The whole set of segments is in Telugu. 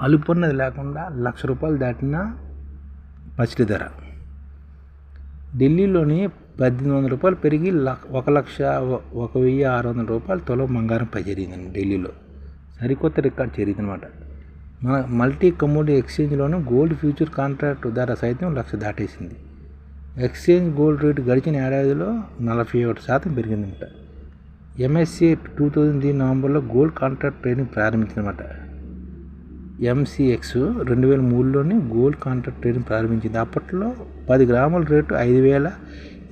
అలుపున్నది లేకుండా లక్ష రూపాయలు దాటిన పసిటి ధర. ఢిల్లీలోని పద్దెనిమిది వందల రూపాయలు పెరిగి ఒక లక్ష ఒక వెయ్యి ఆరు వందల రూపాయలు బంగారం పై జరిగిందండి ఢిల్లీలో. సరికొత్త రికార్డ్ జరిగిందనమాట మన మల్టీ కమోడిటీ ఎక్స్చేంజ్లోనూ గోల్డ్ ఫ్యూచర్ కాంట్రాక్ట్ ధర సైతం లక్ష దాటేసింది. ఎక్స్చేంజ్ గోల్డ్ రేటు గడిచిన ఏడాదిలో నలభై ఒకటి శాతం పెరిగిందన్నమాట. ఎంఎస్సీ టూ థౌజండ్ త్రీ నవంబర్లో గోల్డ్ కాంట్రాక్ట్ ట్రేడింగ్ ప్రారంభించిందన్నమాట. ఎంసీఎక్స్ రెండు వేల మూడులోనే గోల్డ్ కాంట్రాక్ట్ ట్రేడింగ్ ప్రారంభించింది. అప్పట్లో పది గ్రాముల రేటు ఐదు వేల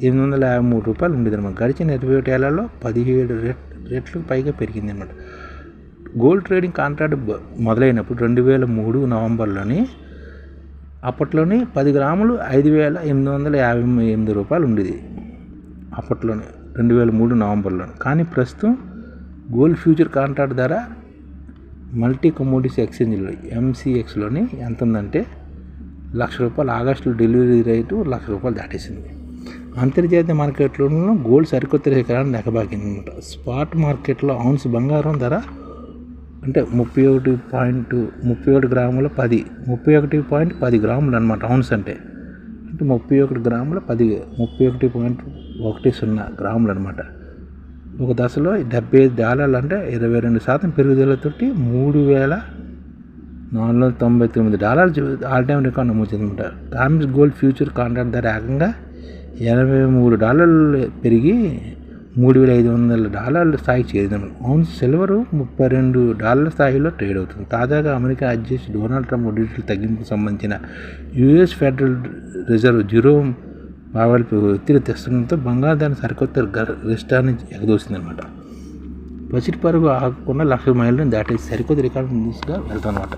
ఎనిమిది వందల యాభై మూడు రూపాయలు ఉండేది అనమాట గడిచిన ఇరవై ఒకటి ఏళ్ళలో పదిహేడు రేట్ రెట్లకు పైగా పెరిగింది అనమాట గోల్డ్ ట్రేడింగ్ కాంట్రాక్ట్ మొదలైనప్పుడు రెండు వేల మూడు నవంబర్లోని అప్పట్లోనే పది గ్రాములు ఐదు వేల ఎనిమిది వందల యాభై ఎనిమిది రూపాయలు ఉండేది. అప్పట్లోనే రెండు వేల మూడు నవంబర్లో కానీ ప్రస్తుతం గోల్డ్ ఫ్యూచర్ కాంట్రాక్ట్ ధర మల్టీ కమోడిటీస్ ఎక్స్చేంజ్లో ఎంసీఎక్స్లోని ఎంత ఉందంటే లక్ష రూపాయలు ఆగస్టులో డెలివరీ రేటు లక్ష రూపాయలు దాటేసింది. అంతర్జాతీయ మార్కెట్లోనూ గోల్డ్ సరికొత్త రేఖలను నెక్కబాకింది అనమాట స్పాట్ మార్కెట్లో అవున్స్ బంగారం ధర అంటే ముప్పై ఒకటి పాయింట్ ముప్పై ఒకటి గ్రాముల పది ముప్పై ఒకటి పాయింట్ పది గ్రాములు అనమాట ఔన్స్ అంటే. అంటే ముప్పై ఒకటి గ్రాముల పది ముప్పై ఒకటి పాయింట్ ఒకటి సున్నా గ్రాములు అనమాట ఒక దశలో డెబ్బై ఐదు డాలర్లు అంటే ఇరవై రెండు శాతం పెరుగుదలతోటి మూడు వేల నాలుగు వందల తొంభై తొమ్మిది డాలర్లు ఆల్ టైమ్ రికార్డ్ నమోదు టామిస్ గోల్డ్ ఫ్యూచర్ కాంట్రాక్ట్ ధర ఏకంగా ఎనభై మూడు డాలర్లు పెరిగి మూడు వేల ఐదు వందల డాలర్ల స్థాయికి చేరింది. అవును సిల్వర్ ముప్పై రెండు డాలర్ల స్థాయిలో ట్రేడ్ అవుతుంది. తాజాగా అమెరికా అధ్యక్షుడు డొనాల్డ్ ట్రంప్ వడ్డీల తగ్గింపుకు సంబంధించిన యుఎస్ ఫెడరల్ రిజర్వ్ జీరో పావల్పై ఒత్తిడి తెస్తుండటంతో బంగారు దాని సరికొత్త రిస్టాన్ని ఎగదోసిందనమాట. పసిటి పరుగు ఆగకుండా లక్ష మైళ్ళని దాటేసి సరికొత్త రికార్డు దిశగా వెళ్తానమాట.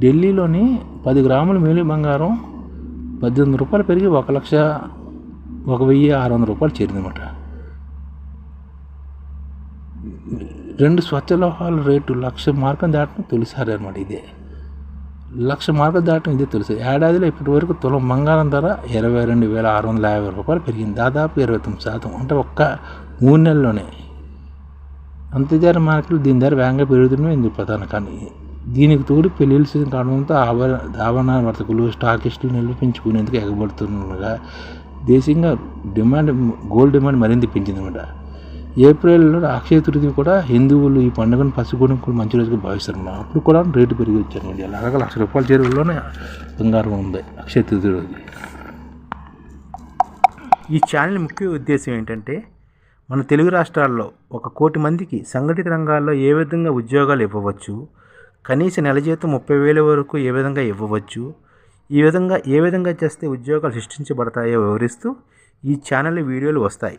ఢిల్లీలోని పది గ్రాముల మేలు బంగారం పద్దెనిమిది రూపాయలు పెరిగి ఒక లక్ష ఒక వెయ్యి ఆరు వందల రూపాయలు చేరిందన్నమాట రెండు స్వచ్ఛ లోహాల రేటు లక్ష మార్కం దాటడం తొలిసారి అనమాట ఇదే. లక్ష మార్కులు దాటం ఇదే తెలుసు. ఏడాదిలో ఇప్పటి వరకు తులం బంగారం ధర ఇరవై రెండు వేల ఆరు వందల యాభై రూపాయలు పెరిగింది. దాదాపు ఇరవై తొమ్మిది శాతం. అంటే ఒక్క మూడు నెలల్లోనే. అంతర్జాతీయ మార్కెట్లు దీని ధర వేగంగా పెరుగుతున్నాయి ఇందుకు ప్రధాన కానీ దీనికి తోడు పెళ్ళిళ్ళ సీజన్ కావడంతో ఆభరణ ఆభరణ వర్తకులు స్టాకిస్టులు నిలిపించుకునేందుకు ఎగబడుతుండగా దేశంగా డిమాండ్ గోల్డ్ డిమాండ్ మరింత పెంచిందన్నమాట ఏప్రిల్లో అక్షయ తృతీయ కూడా హిందువులు ఈ పండుగను పసిగూడెం కూడా మంచి రోజుగా భావిస్తారు. అప్పుడు కూడా రేటు పెరిగి వచ్చారండి అలాగే లక్ష రూపాయల చెరువులోనే బంగారం ఉంది అక్షయ తృతీయ రోజు. ఈ ఛానల్ ముఖ్య ఉద్దేశం ఏంటంటే మన తెలుగు రాష్ట్రాల్లో ఒక కోటి మందికి సంఘటిత రంగాల్లో ఏ విధంగా ఉద్యోగాలు ఇవ్వవచ్చు కనీస నెల జీతం ముప్పై వేల వరకు ఏ విధంగా ఇవ్వవచ్చు ఈ విధంగా ఏ విధంగా చేస్తే ఉద్యోగాలు సృష్టించబడతాయో వివరిస్తూ ఈ ఛానల్ వీడియోలు వస్తాయి.